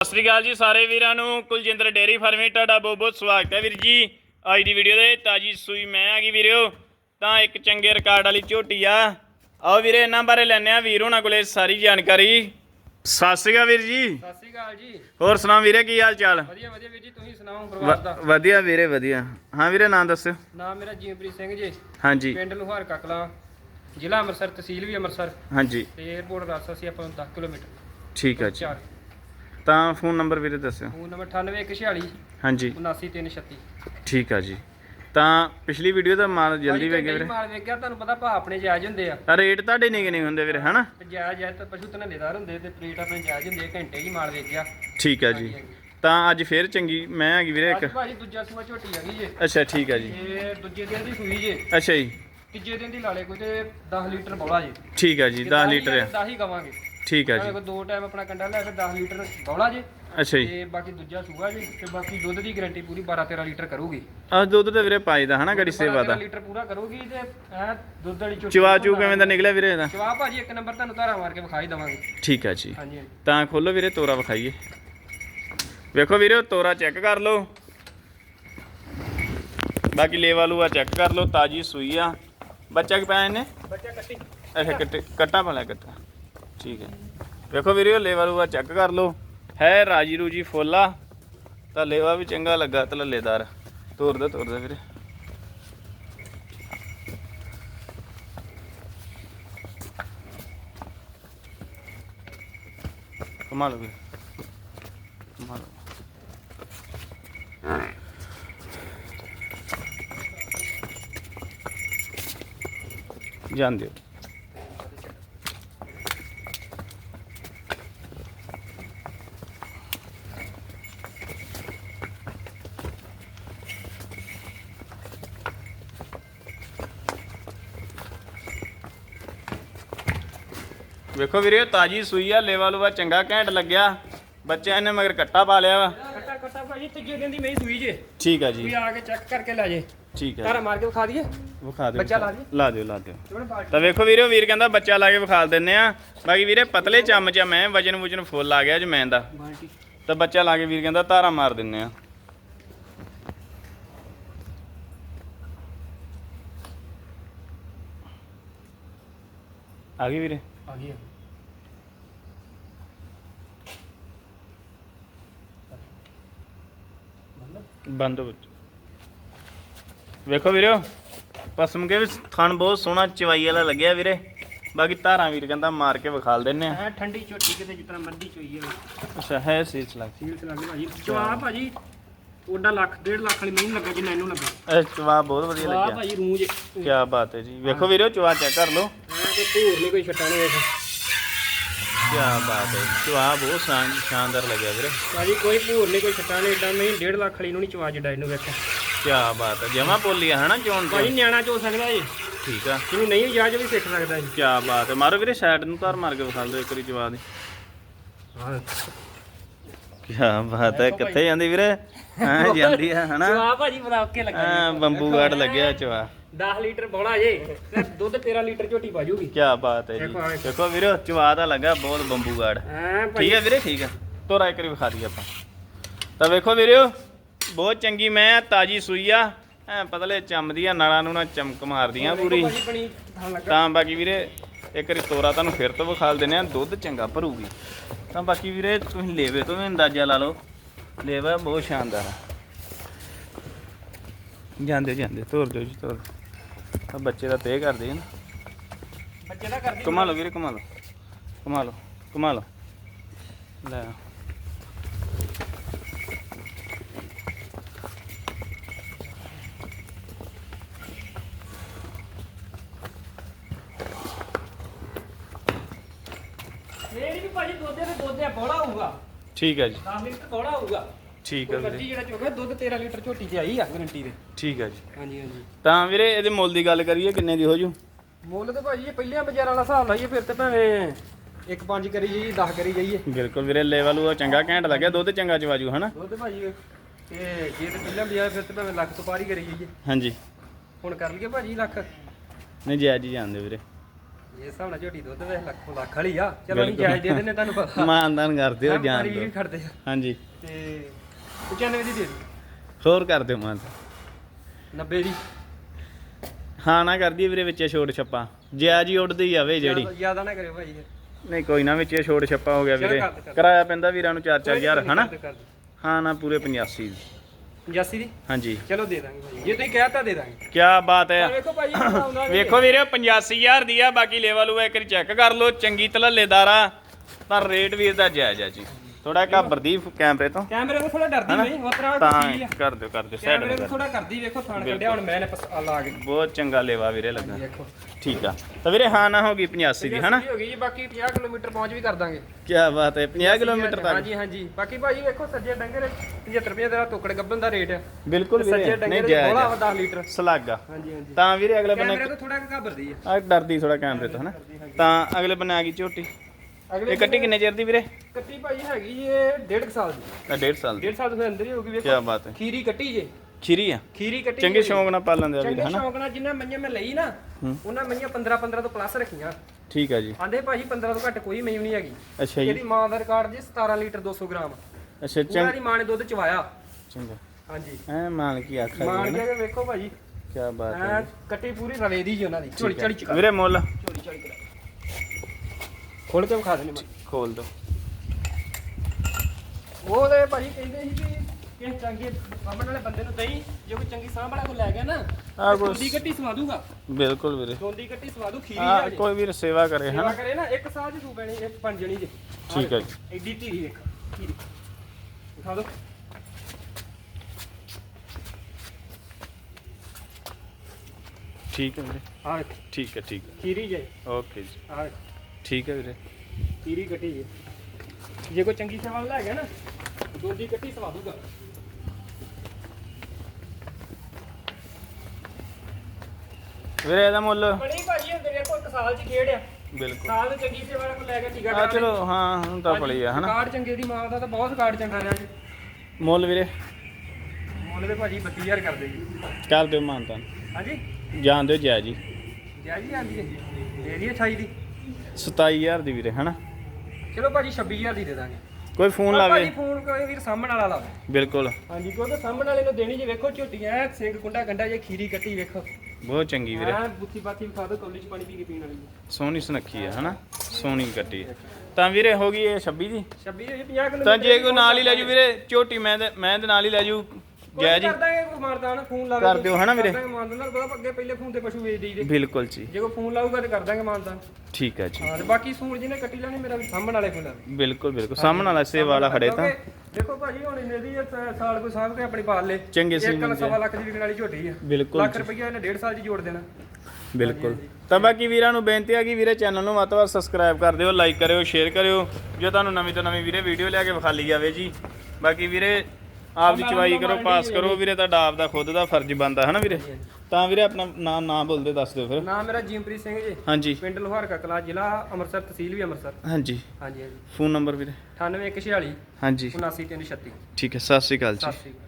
ਸਤਿ ਸ੍ਰੀ ਅਕਾਲ ਜੀ ਸਾਰੇ ਵੀਰਾਂ ਨੂੰ ਕੁਲਜਿੰਦਰ ਡੇਰੀ ਫਾਰਮਿੰਗ ਤੁਹਾਡਾ ਬਹੁਤ ਬਹੁਤ ਸਵਾਗਤ ਹੈ ਵੀਰ ਜੀ। ਅੱਜ ਦੀ ਵੀਡੀਓ ਦੇ ਤਾਜੀ ਸੂਈ ਮੈਂ ਆ ਗਈ ਵੀਰਿਓ ਤਾਂ ਇੱਕ ਚੰਗੇ ਰਿਕਾਰਡ ਵਾਲੀ ਝੋਟੀ ਆ। ਆਓ ਵੀਰੇ ਇਹਨਾਂ ਬਾਰੇ ਲੈਣੇ ਆ ਵੀਰ ਹੋਣਾ ਕੋਲੇ ਸਾਰੀ ਜਾਣਕਾਰੀ। ਸਤਿ ਸ੍ਰੀ ਅਕਾਲ ਵੀਰ ਜੀ। ਸਤਿ ਸ੍ਰੀ ਅਕਾਲ ਜੀ। ਹੋਰ ਸੁਣਾਓ ਵੀਰੇ ਕੀ ਹਾਲ ਚਾਲ? ਵਧੀਆ ਵਧੀਆ ਵੀਰ ਜੀ ਤੁਸੀਂ ਸੁਣਾਓ ਪਰਿਵਾਰ ਦਾ? ਵਧੀਆ ਵੀਰੇ ਵਧੀਆ। ਹਾਂ ਵੀਰੇ ਨਾਂ ਦੱਸਿਓ। ਨਾਮ ਮੇਰਾ ਜੀਵਪ੍ਰੀਤ ਸਿੰਘ ਜੀ। ਹਾਂਜੀ। ਪਿੰਡ ਲੁਹਾਰ ਕਕਲਾ ਜ਼ਿਲ੍ਹਾ ਅੰਮ੍ਰਿਤਸਰ ਤਹਿਸੀਲ ਵੀ ਅੰਮ੍ਰਿਤਸਰ। ਹਾਂਜੀ। ਤੇ 에어ਪੋਰਟ ਰਸਤਾ ਸੀ ਆਪਾਂ ਨੂੰ 10 ਕਿਲੋਮੀਟਰ। ਠੀਕ ਆ ਜੀ। 4 ਤਾਂ ਫੋਨ ਨੰਬਰ ਵੀਰੇ ਦੱਸਿਓ। ਫੋਨ ਨੰਬਰ 98146 ਹਾਂਜੀ। 79336 ਠੀਕ ਆ ਜੀ। ਤਾਂ ਪਿਛਲੀ ਵੀਡੀਓ ਦਾ ਮਾਲ ਜਲਦੀ ਵੇਖ ਵੀਰੇ। ਮਾਲ ਵੇਖਿਆ ਤੁਹਾਨੂੰ ਪਤਾ ਭਾ ਆਪਣੇ ਜਾਇਜ਼ ਹੁੰਦੇ ਆ। ਤਾਂ ਰੇਟ ਤੁਹਾਡੇ ਨਹੀਂ ਨਹੀਂ ਹੁੰਦੇ ਵੀਰੇ ਹਨਾ? ਜਾਇਜ਼ ਜਾਇਜ਼ ਤਾਂ ਪਸ਼ੂ ਧਨੇਦਾਰ ਹੁੰਦੇ ਤੇ ਪਲੇਟ ਆਪਣੇ ਜਾਇਜ਼ ਹੁੰਦੇ ਆ, ਘੰਟੇ ਹੀ ਮਾਲ ਵੇਖਿਆ। ਠੀਕ ਆ ਜੀ। ਤਾਂ ਅੱਜ ਫੇਰ ਚੰਗੀ ਮੈਂ ਹੈਗੀ ਵੀਰੇ ਅੱਜ ਇੱਕ ਭਾਜੀ ਦੂਜਾ ਸੂਆ ਝੋਟੀ ਹੈਗੀ ਜੇ। ਅੱਛਾ ਠੀਕ ਆ ਜੀ। ਇਹ ਦੂਜੇ ਦਿਨ ਦੀ ਸੂਈ ਜੇ। ਅੱਛਾ ਜੀ। ਤੀਜੇ ਦਿਨ ਦੀ ਲਾਲੇ ਕੋਈ ਤੇ 10 ਲੀਟਰ ਬੋਲਾ ਜੇ। ਠੀਕ ਆ ਜੀ 10 ਲੀਟਰ ਆ। 10 ਹੀ ਕਵਾਂਗੇ ਠੀਕ ਆ ਜੀ। ਕੋਈ ਦੋ ਟਾਈਮ ਆਪਣਾ ਕੰਡਾ ਲੈ ਕੇ 10 ਲੀਟਰ ਬੋਲਾ ਜੇ। ਅੱਛਾ ਜੀ। ਤੇ ਬਾਕੀ ਦੂਜਾ ਸੂਆ ਜੀ ਤੇ ਬਾਕੀ ਦੁੱਧ ਦੀ ਗਾਰੰਟੀ ਪੂਰੀ 12 13 ਲੀਟਰ ਕਰੂਗੀ। ਆ ਦੁੱਧ ਤੇ ਵੀਰੇ ਪਾਈ ਦਾ ਹਨਾ ਗੜੀ ਸੇਵਾ 12 ਦਾ ਲੀਟਰ ਪੂਰਾ ਕਰੂਗੀ ਤੇ ਐ ਦੁੱਧ ਵਾਲੀ ਝੋਟੀ ਚਵਾ ਚੂ ਕਿਵੇਂ ਦਾ ਨਿਕਲਿਆ ਵੀਰੇ ਇਹਦਾ? ਚਵਾ ਭਾਜੀ ਇੱਕ ਨੰਬਰ ਤੁਹਾਨੂੰ ਧਾਰਾ ਮਾਰ ਕੇ ਵਿਖਾਈ ਦਵਾਂਗੇ। ਠੀਕ ਆ ਜੀ। ਹਾਂਜੀ ਤਾਂ ਖੋਲੋ ਵੀਰੇ ਤੋਰਾ ਵਿਖਾਈਏ। ਵੇਖੋ ਵੀਰੇ ਤੋਰਾ ਚੈੱਕ ਕਰ ਲਓ। ਬਾਕੀ ਲੇਵਾ ਲੂਆ ਚੈੱਕ ਕਰ ਲਓ ਤਾਜੀ ਸੂਈ ਆ। ਬੱਚਾ ਕਿ ਪਾਇਆ ਇਹਨੇ? ਬੱਚਾ ਕੱਟੀ। ਅੱਛਾ ਕੱਟੇ ਕੱਟਾ ਭਲਾ ਕੱਟਾ। ਠੀਕ ਹੈ। ਵੇਖੋ ਵੀਰੇ ਲੇਵਾ ਲੂਆ ਚੈੱਕ ਕਰ ਲਓ। ਹੈ ਰਾਜੀ ਰੂਜੀ ਫੋਲਾ ਤਾਂ ਲੇਵਾ ਵੀ ਚੰਗਾ ਲੱਗਾ, ਤਲੱਲੇਦਾਰ। ਤੋਰਦਾ ਤੋਰਦਾ ਵੀਰੇ। ਕਮਾਲ ਵੀਰੇ। ਕਮਾਲ ਜਾਂਦੇ ਹੋ ਵੇਖੋ ਵੀਰੇ ਤਾਜੀ ਸੂਈ ਆ ਲੇਵਾ ਲੂਆ ਚੰਗਾ ਘੈਂਟ ਲੱਗਿਆ। ਬੱਚਿਆਂ ਇਹਨੇ ਮਗਰ ਕੱਟਾ ਪਾ ਲਿਆ ਵਾ। ਕੱਟਾ ਕੱਟਾ ਭਾਜੀ ਤੀਜੇ ਦਿਨ ਦੀ ਮੇਰੀ ਸੂਈ ਜੇ। ਠੀਕ ਆ ਵੀ ਜੀ ਆ ਕੇ ਚੈੱਕ ਕਰਕੇ ਲੈ ਜੇ। ਠੀਕ ਆ ਧਾਰਾ ਮਾਰ ਕੇ ਵਿਖਾ ਦਈਏ? ਵਿਖਾ ਦਿਓ ਬੱਚਾ ਲਾ ਦਈਏ? ਲਾ ਦਿਓ ਲਾ ਦਿਓ। ਤਾਂ ਵੇਖੋ ਵੀਰੇ ਵੀਰ ਕਹਿੰਦਾ ਬੱਚਾ ਲਾ ਕੇ ਵਿਖਾਲ ਦਿੰਨੇ ਆ। ਬਾਕੀ ਵੀਰੇ ਪਤਲੇ ਚਮਚ ਆ ਮੈਂ ਵਜਨ ਵੁਜਨ ਫੁੱਲ ਆ ਗਿਆ ਜਮੈਨ ਦਾ। ਬਾਲਟੀ ਤਾਂ ਬੱਚਾ ਲਾ ਕੇ ਵੀਰ ਕਹਿੰਦਾ ਧਾਰਾ ਮਾਰ ਦਿੰਨੇ ਆ। ਆ ਗਈ ਵੀਰੇ? ਆ। ਬੰਦ ਵਿੱਚ ਵੇਖੋ ਵੀਰਿਓ ਪਸਮ ਕੇ ਵੀ ਥਣ ਬਹੁਤ ਸੋਹਣਾ ਚਵਾਈ ਵਾਲਾ ਲੱਗਿਆ ਵੀਰੇ। ਬਾਕੀ ਧਾਰਾਂ ਵੀਰ ਕਹਿੰਦਾ ਮਾਰ ਕੇ ਵਿਖਾਲ ਦਿੰਨੇ ਆ। ਠੰਡੀ ਝੋਟੀ ਕਿਤੇ ਜਿਤਨਾ ਮਰਦੀ ਚੋਈ ਹੈ ਅੱਛਾ ਹੈ ਸੀਸ ਲੱਗ ਸੀਲ ਲੱਗ ਭਾਜੀ। ਚਵਾ ਭਾਜੀ ਉਹਦਾ ਲੱਖ ਡੇਢ ਲੱਖ ਵਾਲੀ ਮੈਨੂੰ ਲੱਗਾ ਜਿੰਨਾ ਇਹਨੂੰ ਲੱਗਾ। ਇਹ ਚਵਾ ਬਹੁਤ ਵਧੀਆ ਲੱਗਿਆ। ਭਾਜੀ ਰੂਜ ਕੀ ਬਾਤ ਹੈ ਜੀ। ਵੇਖੋ ਵੀਰਿਓ ਚਵਾ ਚੈੱਕ ਕਰ ਲਓ। ਐ ਤੇ ਧੂਰ ਨਹੀਂ ਕੋਈ ਛੱਟਾ ਨਹੀਂ ਵੇਖ ਕੀ ਬਾਤ ਹੈ। ਚਵਾ ਬਹੁਤ ਸ਼ਾਨ- ਸ਼ਾਨਦਾਰ ਲੱਗਿਆ ਵੀਰੇ। ਭਾਜੀ ਕੋਈ ਭੂਰ ਨਹੀਂ ਕੋਈ ਛੱਟਾ ਨਹੀਂ ਏਡਾ ਨਹੀਂ ਡੇਢ ਲੱਖ ਵਾਲੀ ਨੂੰ ਨਹੀਂ ਚਵਾ ਜਿੱਡਾ ਇਹਨੂੰ ਵੇਖਿਆ। ਕੀ ਬਾਤ ਹੈ। ਜਮਾ ਪੋਲੀ ਆ ਹਨਾ ਚੋਣ ਭਾਜੀ ਤੋਂ ਨਿਆਣਾ ਚੋ ਸਕਦਾ ਜੀ। ਠੀਕ ਆ। ਜਿਹਨੂੰ ਨਹੀਂ ਇਜਾਜ਼ ਵੀ ਸਿੱਖ ਸਕਦਾ ਜੀ। ਕੀ ਬਾਤ ਹੈ। ਮਾਰੋ ਵੀਰੇ ਸਾਈਡ ਨੂੰ ਧਾਰ ਮਾਰ ਕੇ ਵਿਖਾਲ ਦਿਓ ਇੱਕ ਵਾਰੀ ਚਵਾ ਦੀ। ਹਾਂ। ਕੀ ਬਾਤ ਹੈ ਕਿੱਥੇ ਜਾਂਦੀ ਵੀਰੇ? ਹਾਂ ਜਾਂਦੀ ਆ ਹਨਾ? ਚਵਾ ਭਾਜੀ ਓਕੇ ਲੱਗਾ ਹਾਂ ਬੰਬੂ ਗਾਰਡ ਲੱਗਿਆ ਚਵਾ। 10 ਲੀਟਰ ਬੋਲਾ ਜੇ ਤੇ ਦੁੱਧ 13 ਲੀਟਰ ਝੋਟੀ ਪਾਜੂਗੀ ਕੀ ਬਾਤ ਹੈ ਜੀ। ਦੇਖੋ ਵੀਰੇ ਚਵਾ ਦਾ ਲੱਗਾ ਬਹੁਤ ਬੰਬੂ ਗਾਰਡ। ਠੀਕ ਹੈ ਵੀਰੇ ਠੀਕ ਹੈ। ਤੋਰਾ ਇੱਕ ਵਾਰੀ ਵਿਖਾ ਦਈਏ ਆਪਾਂ। ਤਾਂ ਵੇਖੋ ਵੀਰਿਓ ਬਹੁਤ ਚੰਗੀ ਮੈਂ ਤਾਜੀ ਸੂਈ ਆ। ਐ ਪਤਲੇ ਚਮਦੀ ਆ ਨਾਲਾਂ ਨੂੰ ਨਾ ਚਮਕ ਮਾਰਦੀਆਂ ਪੂਰੀ। ਬਣੀ ਤਾਂ ਬਾਕੀ ਵੀਰੇ ਇੱਕ ਵਾਰੀ ਤੋਰਾ ਤੁਹਾਨੂੰ ਫਿਰ ਤੋਂ ਵਿਖਾਲ ਦਿੰਨੇ ਆ ਦੁੱਧ ਚੰਗਾ ਭਰੂਗੀ। ਤਾਂ ਬਾਕੀ ਵੀਰੇ ਤੁਸੀਂ ਲੇਵੇ ਤੋਂ ਵੀ ਅੰਦਾਜ਼ਾ ਲਾ ਲਓ। ਲੇਵਾ ਬਹੁਤ ਸ਼ਾਨਦਾਰ ਆ। ਜਾਂਦੇ ਜਾਂਦੇ ਤੋਰ ਦਿਓ ਜੀ ਤੋਰ ਆ ਬੱਚੇ ਦਾ ਤੇ ਕਰਦੇ ਨਾ। ਬੱਚੇ ਦਾ ਕਰਦੀ ਕਮਾ ਲਓ ਵੀਰੇ ਕਮਾ ਲਓ। ਕਮਾ ਲਓ ਕਮਾ ਲਓ। ਲੈ ਆ। ਇਹ ਨਹੀਂ ਵੀ ਭਾਜੀ ਦੁੱਧ ਦੇ ਬੋਲਾ ਹੋਊਗਾ। ਠੀਕ ਹੈ ਜੀ। 10 ਲੀਟਰ ਬੋਲਾ ਹੋਊਗਾ। ਠੀਕ ਹੈ ਵੀਰੇ। ਜਿਹੜਾ ਚੋਗਾ ਦੁੱਧ 13 ਲੀਟਰ ਝੋਟੀ ਤੇ ਆਈ ਆ ਗਾਰੰਟੀ ਦੇ ਠੀਕ ਹੈ ਜੀ। ਹਾਂਜੀ ਹਾਂਜੀ। ਤਾਂ ਵੀਰੇ ਇਹਦੇ ਮੁੱਲ ਦੀ ਗੱਲ ਕਰੀਏ ਕਿੰਨੇ ਦੀ ਹੋ ਜੂ? ਮੁੱਲ ਤੇ ਭਾਜੀ ਇਹ ਪਹਿਲਿਆਂ ਬਾਜ਼ਾਰਾਂ ਵਾਲਾ ਹਿਸਾਬ ਲਾਈਏ ਫਿਰ ਤੇ ਭਾਵੇਂ ਇੱਕ ਪੰਜ ਕਰੀ ਜਾਈਏ 10 ਕਰੀ ਜਾਈਏ। ਬਿਲਕੁਲ ਵੀਰੇ ਲੈਵਲ ਉਹ ਚੰਗਾ ਘੈਂਟ ਲੱਗਿਆ ਦੁੱਧ ਚੰਗਾ ਚਵਾਜੂ ਹਨਾ? ਦੁੱਧ ਭਾਜੀ ਇਹ ਜੇ ਤੇ ਪਹਿਲਾਂ ਬਾਜ਼ਾਰ ਫਿਰ ਤੇ ਭਾਵੇਂ ਲੱਖ ਤੋਂ ਪਾਰ ਹੀ ਕਰੀ ਜਾਈਏ। ਹਾਂਜੀ। ਹੁਣ ਕਰ ਲਈਏ ਭਾਜੀ ਲੱਖ। ਨਹੀਂ ਜਾਇਜ਼ ਹੀ ਜਾਂਦੇ ਵੀਰੇ। ਇਸ ਹਿਸਾਬ ਨਾਲ ਝੋਟੀ ਦੁੱਧ ਵੇਖ ਲੱਖੋਂ ਲੱਖ ਵਾਲੀ ਆ ਚਲੋ ਅਸੀਂ ਜਾਇਜ਼ ਦੇ ਦਿੰਨੇ ਤੁਹਾਨੂੰ ਪਤਾ। ਮਾਨਦਾਨ ਕਰਦੇ ਹੋ ਜਾਨ ਜਾਨ ਦੋ ਵੀ ਖੜਦੇ ਆ। ਹਾਂਜੀ। ਤੇ 95 ਦੀ ਦੇ ਦਿਓ। ਹੋਰ ਕਰ ਦਿਓ ਮਾਨ 90 ਦੀ। ਹਾਂ ਨਾ ਕਰਦੀ ਵੀਰੇ ਵਿੱਚ ਛੋਟ ਛੱਪਾ। ਜਿਆ ਜੀ ਉੱਡਦੀ ਆਵੇ ਜਿਹੜੀ। ਜ਼ਿਆਦਾ- ਜ਼ਿਆਦਾ ਨਾ ਕਰਿਓ ਭਾਈ। ਨਹੀਂ ਕੋਈ ਨਾ ਵਿੱਚ ਛੋਟ ਛੱਪਾ ਹੋ ਗਿਆ ਵੀਰੇ। ਕਿਰਾਇਆ ਪੈਂਦਾ ਵੀਰਾਂ ਨੂੰ 4-4000 ਹਨਾ। ਹਾਂ ਨਾ ਪੂਰੇ 85 85 ਦੀ? ਹਾਂਜੀ। ਚਲੋ ਦੇ ਦਾਂਗੇ ਭਾਈ। ਜੇ ਤੁਸੀਂ ਕਹਿਤਾ ਦੇ ਦਾਂਗੇ। ਕੀ ਬਾਤ ਹੈ। ਪਰ ਵੇਖੋ ਭਾਈ ਇਹ ਹਿਸਾਬ ਨਾਲ ਵੇਖੋ ਵੀਰੇ 85000 ਦੀ ਆ ਬਾਕੀ ਲੈਵਲ ਉਹ ਇੱਕ ਵਾਰੀ ਚੈੱਕ ਕਰ ਲਓ ਚੰਗੀ ਤਲੱਲੇਦਾਰ ਆ। ਪਰ ਰੇਟ ਵੀਰ ਦਾ ਜਾਇਜ਼ ਆ ਜੀ। ਥੋੜਾ ਘਾਬਰਦੀ ਕੈਮਰੇ ਤੋਂ। ਕੈਮਰੇ ਤੋਂ ਥੋੜਾ ਡਰਦੀ? ਬਈ ਹੋਰ ਤਰ੍ਹਾਂ ਤਾਂ ਠੀਕ ਆ। ਕਰ ਦਿਓ ਕਰ ਦਿਓ ਸਾਈਡ ਕੈਮਰੇ ਤੋਂ ਥੋੜਾ ਕਰਦੀ ਵੇਖੋ ਥਾਣ ਕੱਢਿਆ ਹੁਣ ਮੈਂ ਨੇ ਲਾ ਕੇ। ਬਹੁਤ ਚੰਗਾ ਲੇਵਾ ਵੀਰੇ ਲੱਗਾ। ਠੀਕ ਆ। ਤਾਂ ਵੀਰੇ ਹਾਂ ਨਾ ਹੋ ਗਈ 85 ਦੀ ਹਨਾ? ਹੋ ਗਈ ਜੀ ਬਾਕੀ 50 ਕਿਲੋਮੀਟਰ ਪਹੁੰਚ ਵੀ ਕਰ ਦਾਂਗੇ। ਕੀ ਬਾਤ ਹੈ 50 ਕਿਲੋਮੀਟਰ ਤੱਕ। ਹਾਂਜੀ ਹਾਂਜੀ। ਬਾਕੀ ਭਾਜੀ ਵੇਖੋ ਸੱਜੇ ਡੰਗਰ 75 ਰੁਪਏ ਦਾ ਟੋਕੜ ਗੱਬਨ ਦਾ ਰੇਟ ਆ। ਬਿਲਕੁਲ ਸੱਜੇ ਵੀਰੇ ਨਹੀਂ ਡੰਗਰ ਬੋਲਾ ਆ। 10 ਲੀਟਰ। ਸਲਾਗਾ। ਹਾਂਜੀ ਹਾਂਜੀ। ਤਾਂ ਵੀਰੇ ਅਗਲੇ ਬੰਨੇ ਕੈਮਰੇ ਤੋਂ ਥੋੜਾ ਘਬਰਦੀ ਆ। ਆ ਡਰਦੀ ਥੋੜਾ ਕੈਮਰੇ ਤੋਂ ਹਨਾ? ਤਾਂ ਅਗਲੇ ਬੰਨੇ ਆ ਗਈ ਝੋਟੀ। ਅਗਲੇ ਇਹ ਕੱਟੀ ਕਿੰਨੇ ਚਿਰ ਦੀ ਵੀਰੇ? ਕੱਟੀ ਭਾਜੀ ਹੈਗੀ ਜੀ ਇਹ 1.5 ਸਾਲ ਦੀ। ਆ 1.5 ਸਾਲ ਦੀ। 1.5 ਸਾਲ ਤੋਂ ਫਿਰ ਅੰਦਰ ਹੀ ਹੋਊਗੀ ਕੀ ਵੇਖੋ ਬਾਤ ਹੈ। ਖੀਰੀ ਕੱਟੀ ਜੇ। ਖੀਰੀ ਆ? ਖੀਰੀ ਕੱਟੀ ਚੰਗੇ ਜੇ। ਸ਼ੌਂਕ ਨਾਲ ਪਾਲਣ ਦੇ ਵੀਰੇ ਚੰਗੇ ਹਨਾ? ਸ਼ੌਂਕ ਨਾਲ ਜਿੰਨਾ ਮੰਨਿਆ ਮੈਂ ਲਈ ਨਾ। ਉਹਨਾਂ ਮੰਨਿਆ 15 15 ਤੋਂ ਪਲੱਸ ਰੱਖੀਆਂ। ਠੀਕ ਆ ਜੀ। ਆਂਦੇ ਭਾਜੀ 15 ਤੋਂ ਘੱਟ ਕੋਈ ਮੈਨੂੰ ਨਹੀਂ ਹੈਗੀ। ਅੱਛਾ ਜੀ। ਇਹਦੀ ਮਾਂ ਦਾ ਰਿਕਾਰਡ ਜੀ 17 ਲੀਟਰ 200 ਗ੍ਰਾਮ। ਅੱਛਾ ਚੰਗ ਦੀ ਮਾਂ ਨੇ ਦੁੱਧ ਚਵਾਇਆ। ਚੰਗਾ। ਹਾਂਜੀ। ਐ ਮਾਨ ਕੀ ਆਖਾ ਮਾਂ ਜੀ ਕੇ ਵੇਖੋ ਭਾਜੀ। ਕੀ ਬਾਤ ਹੈ ਐ ਕੱਟੀ ਪੂਰੀ ਰਵੇ ਦੀ ਜੀ ਉਹਨਾਂ ਦੀ। ਝੋਲੀ ਝੜੀ ਚਕਾ ਵੀਰੇ ਮੁੱਲ। ਝੋਲੀ ਝੜੀ ਕਰਾ। ਖੋਲ ਕੇ ਵਿਖਾ ਦੇਣੀ ਮੈਂ। ਖੋਲ ਦੋ। ਉਹ ਤੇ ਭਾਜੀ ਕਹਿੰਦੇ ਸੀ ਕਿ ਕਿਸ ਚੰਗੇ ਸਾਹਮਣੇ ਵਾਲੇ ਬੰਦੇ ਨੂੰ ਦਈ ਜੇ ਕੋਈ ਚੰਗੀ ਸਾਂਭ ਵਾਲਾ ਕੋਈ ਲੈ ਗਿਆ ਨਾ ਆ ਕੁਛ- ਦੋਂਦੀ ਕੱਟੀ ਸਵਾ ਦੂਗਾ। ਬਿਲਕੁਲ ਵੀਰੇ। ਦੋਂਦੀ ਕੱਟੀ ਸਵਾ ਦੂ ਖੀਰੀ ਆ ਜੇ। ਕੋਈ ਵੀ ਸੇਵਾ ਕਰੇ ਸੇਵਾ ਹਨਾ? ਕਰੇ ਨਾ ਇੱਕ ਸਾਲ ਚ ਸੂ ਪੈਣੀ ਇੱਕ ਪੰਜ ਜਣੀ ਜੇ। ਠੀਕ ਹੈ ਜੀ। ਐਡੀ ਧੀਰੀ ਵੇਖ ਧੀਰੀ। ਦਿਖਾ ਦੋ। ਠੀਕ ਹੈ ਵੀਰੇ। ਆ ਵੇਖ, ਠੀਕ ਹੈ ਠੀਕ ਖੀਰੀ ਜੇ। ਹੈ ਓਕੇ ਜੀ। ਆ ਵੇਖ, ਠੀਕ ਹੈ ਵੀਰੇ। ਖੀਰੀ ਕੱਟੀ ਜੇ। ਜੇ ਕੋਈ ਚੰਗੀ ਸੇਵਾ ਲੈ ਗਿਆ ਨਾ ਦੋਂਦੀ ਕੱਟੀ ਸਵਾ ਦੂਗਾ। ਵੀਰੇ ਇਹਦਾ ਮੁੱਲ? ਬਣੀ ਭਾਜੀ ਹੁੰਦੇ ਵੇਖੋ ਇੱਕ ਸਾਲ ਚ ਖੇਡ ਆ। ਬਿਲਕੁਲ। ਸਾਲ ਨੂੰ ਚੰਗੀ ਸੇਵਾ ਕੋਲ ਲੈ ਕੇ ਟੀਕਾ ਆ ਕਰਾ ਚਲੋ ਹਾਂ ਹੁਣ ਤਾਂ ਪਲੀ ਆ ਹਨਾ। ਕਾਰਡ ਚੰਗੇ ਦੀ ਮਾਂ ਦਾ ਤਾਂ ਬਹੁਤ ਕਾਰਡ ਚੰਗਾ ਰਿਹਾ ਜੀ। ਮੁੱਲ ਵੀਰੇ? ਮੁੱਲ ਦੇ ਭਾਜੀ 32000 ਕਰਦੇ ਜੀ। ਕਰ ਦਿਓ ਮਾਨਤਾ ਹਾਂਜੀ? ਜਾਣ ਦਿਓ ਜੈ ਜੀ। ਜੈ ਜੀ ਆਂਦੀ ਹੈ ਦੇ ਦੀ 28 ਦੀ। 27000 ਦੀ ਵੀਰੇ ਹਨਾ? ਚਲੋ ਭਾਜੀ 26000 ਦੀ ਦੇ ਦਾਂਗੇ। ਕੋਈ ਫੋਨ ਲਾਵੇ। ਭਾਜੀ ਫੋਨ ਕੋਈ ਵੀਰ ਸਾਹਮਣ ਵਾਲਾ ਲਾਵੇ। ਬਿਲਕੁਲ। ਹਾਂਜੀ ਕਿਉਂਕਿ ਸਾਹਮਣ ਵਾਲੇ ਨੂੰ ਦੇਣੀ ਜੇ ਵੇਖੋ ਝੋਟੀਆਂ ਸਿੰਘ ਕੁੰਡਾ ਗੰਡਾ ਜੇ ਖੀਰੀ ਕੱਟੀ ਵੇਖੋ। ਬਹੁਤ ਚੰਗੀ ਵੀਰੇ। ਐ ਬੁੱਤੀ ਪਾਤੀ ਵਿਖਾ ਦੋ ਕੌਲੀ ਚ ਪਾਣੀ ਪੀ ਕੇ ਪੀਣ ਵਾਲੀ ਸੋਹਣੀ ਸੁਨੱਖੀ ਆ ਹਨਾ? ਸੋਹਣੀ ਕੱਟੀ ਆ। ਤਾਂ ਵੀਰੇ ਹੋ ਗਈ ਇਹ 26 ਦੀ? 26 ਹੋਈ 50 ਕਿਲੋ ਤਾਂ ਜੇ ਕੋਈ ਨਾਲ ਹੀ ਲੈ ਜੂ ਵੀਰੇ ਝੋਟੀ ਮੈਂ ਤੇ ਮੈਂ ਤੇ ਨਾਲ ਹੀ ਲੈ ਜੂ। ਜੈ ਜੀ। ਕਰ ਦਾਂਗੇ ਕੋਈ ਮਾਰਦਾਨ ਫੋਨ ਲਾਵੇ ਕਰ ਦਿਓ ਹਨਾ ਵੀਰੇ। ਕਰ ਦਾਂਗੇ ਮਾਨਦਾਨ ਨਾਲ ਪਤਾ ਅੱਗੇ ਪਹਿਲੇ ਫੋਨ ਤੇ ਪਸ਼ੂ ਵੇਚ ਦੇਈਦੇ ਬਿਲਕੁਲ ਜੀ। ਜੇ ਕੋਈ ਫੋਨ ਲਾਊਗਾ ਤੇ ਕਰ ਦਾਂਗੇ ਠੀਕ ਹੈ ਜੀ। ਹਾਂ ਤੇ ਬਾਕੀ ਸੂਰ ਜਿਹਨੇ ਕੱਟੀ ਲੈਣੀ ਮੇਰਾ ਵੀ ਸਾਹਮਣ ਵਾਲੇ ਕੋਲ ਲਾਵੇ ਬਿਲਕੁਲ ਬਿਲਕੁਲ। ਸਾਹਮਣੇ ਵਾਲਾ ਸੇਵਾ ਵਾਲਾ ਖੜੇ ਤਾਂ। ਦੇਖੋ ਭਾਜੀ ਹੁਣ ਇਹਨੇ ਦੀ ਇਹ ਸ- ਸਾਲ ਕੋਈ ਕੇ ਆਪਣੀ ਪਾਲ ਲੇ। ਚੰਗੇ ਇੱਕ ਸਿੰਘ ਲੱਖ ਸਵਾ ਲੱਖ ਦੀ ਵਿਕਣ ਵਾਲੀ ਝੋਟੀ ਆ। ਬਿਲਕੁਲ ਲੱਖ ਰੁਪਈਆ ਇਹਨੇ ਡੇਢ ਸਾਲ ਚ ਜੋੜ ਦੇਣਾ। ਬਿਲਕੁਲ। ਤਾਂ ਬਾਕੀ ਵੀਰਾਂ ਨੂੰ ਬੇਨਤੀ ਹੈ ਕਿ ਵੀਰੇ ਚੈਨਲ ਨੂੰ ਵੱਧ ਤੋਂ ਵੱਧ ਸਬਸਕ੍ਰਾਈਬ ਕਰ ਦਿਓ ਲਾਈਕ ਕਰਿਓ ਸ਼ੇਅਰ ਕਰਿਓ। ਜੋ ਤੁਹਾਨੂੰ ਨਵੀਂ ਤੋਂ ਨਵੀਂ ਵੀਰੇ ਵੀਡੀਓ ਲਿਆ ਕੇ ਵਿਖਾਲੀ ਜਾਵੇ ਜੀ। ਬਾਕੀ ਵੀਰੇ ਆਪ ਦੀ ਚਵਾਈ ਕਰੋ ਪਾਸ ਕਰੋ ਵੀਰੇ ਤੁਹਾਡਾ ਆਪ ਦਾ ਖੁਦ ਦਾ ਫਰਜ਼ ਬਣਦਾ ਹੈ ਨਾ ਵੀਰੇ ਤਾਂ ਵੀਰੇ ਆਪਣਾ ਨਾਮ ਨਾਮ ਬੋਲਦੇ ਦੱਸ ਦਿਓ ਫਿਰ। ਨਾਮ ਮੇਰਾ ਜੀਮਪ੍ਰੀਤ ਸਿੰਘ ਜੀ। ਹਾਂਜੀ। ਪਿੰਡ ਲੋਹਾਰ ਕਕਲਾ ਜ਼ਿਲ੍ਹਾ ਅੰਮ੍ਰਿਤਸਰ ਤਹਿਸੀਲ ਵੀ ਅੰਮ੍ਰਿਤਸਰ। ਹਾਂਜੀ। ਹਾਂਜੀ ਹਾਂਜੀ। ਫੋਨ ਨੰਬਰ ਵੀਰੇ? 98146 ਹਾਂਜੀ। 79336 ਠੀਕ ਹੈ ਸਤਿ ਸ਼੍ਰੀ ਅਕਾਲ ਜੀ। ਸਤਿ ਸ਼੍ਰੀ ਅਕਾਲ।